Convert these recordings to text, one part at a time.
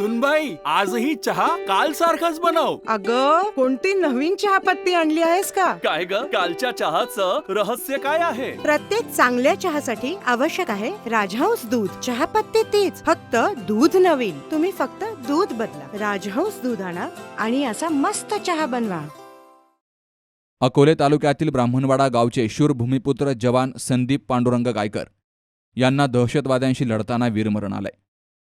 सुनबाई आजही चहा काल सारखाच बनव. अग कोणती नवीन चहापत्ती आणली आहेस का? काय ग कालच्या चहाचं रहस्य काय आहे? प्रत्येक चांगल्या चहासाठी आवश्यक आहे राजहंस दूध. चहापत्ती तीच फक्त दूध नवीन. तुम्ही फक्त दूध बदला. राजहंस दूध आणा आणि असा मस्त चहा बनवा. अकोले तालुक्यातील ब्राह्मणवाडा गावचे शूर भूमिपुत्र जवान संदीप पांडुरंग गायकर यांना दहशतवाद्यांशी लढताना वीरमरण आलंय.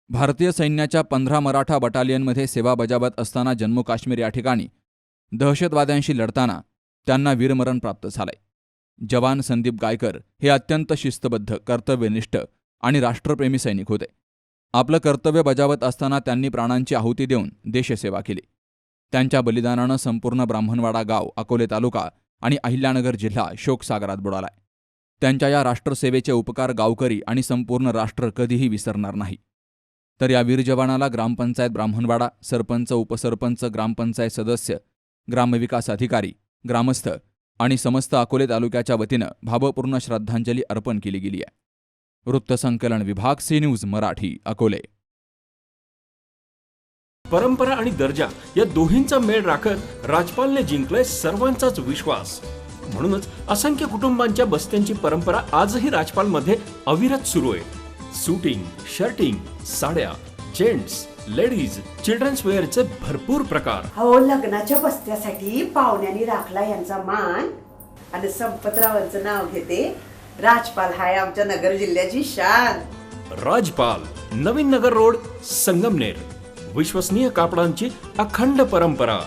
भारतीय सैन्याच्या पंधरा मराठा बटालियनमध्ये सेवा बजावत असताना जम्मू काश्मीर या ठिकाणी दहशतवाद्यांशी लढताना त्यांना वीरमरण प्राप्त झालंय. जवान संदीप गायकर हे अत्यंत शिस्तबद्ध कर्तव्यनिष्ठ आणि राष्ट्रप्रेमी सैनिक होते. आपलं कर्तव्य बजावत असताना त्यांनी प्राणांची आहुती देऊन देशसेवा केली. त्यांच्या बलिदानानं संपूर्ण ब्राह्मणवाडा गाव अकोले तालुका आणि अहिल्यानगर जिल्हा शोकसागरात बुडालाय. त्यांच्या या राष्ट्रसेवेचे उपकार गावकरी आणि संपूर्ण राष्ट्र कधीही विसरणार नाही. तर या वीर जवानाला ग्रामपंचायत ब्राह्मणवाडा सरपंच उपसरपंच ग्रामपंचायत सदस्य ग्रामविकास अधिकारी ग्रामस्थ आणि समस्त अकोले तालुक्याच्या वतीनं भावपूर्ण श्रद्धांजली अर्पण केली गेली आहे. वृत्तसंकलन विभाग सी न्यूज मराठी अकोले. परंपरा आणि दर्जा या दोहींचा मेळ राखत राजपालने जिंकलाय सर्वांचाच विश्वास. म्हणूनच असंख्य कुटुंबांच्या बस्त्यांची परंपरा आजही राजपालमध्ये अविरत सुरू आहे. सुटिंग शर्टिंग साड्या जेंट्स लेडीज चिल्ड्रन्स वेअरचे भरपूर प्रकार. हो लग्नाच्या बस्त्यासाठी पाहुण्यांनी राखला यांचा मान. आणि संपतरावांचं नाव घेते राजपाल हाय आमच्या नगर जिल्ह्याची शान. राजपाल नवीन नगर रोड संगमनेर. विश्वसनीय कापडांची अखंड परंपरा.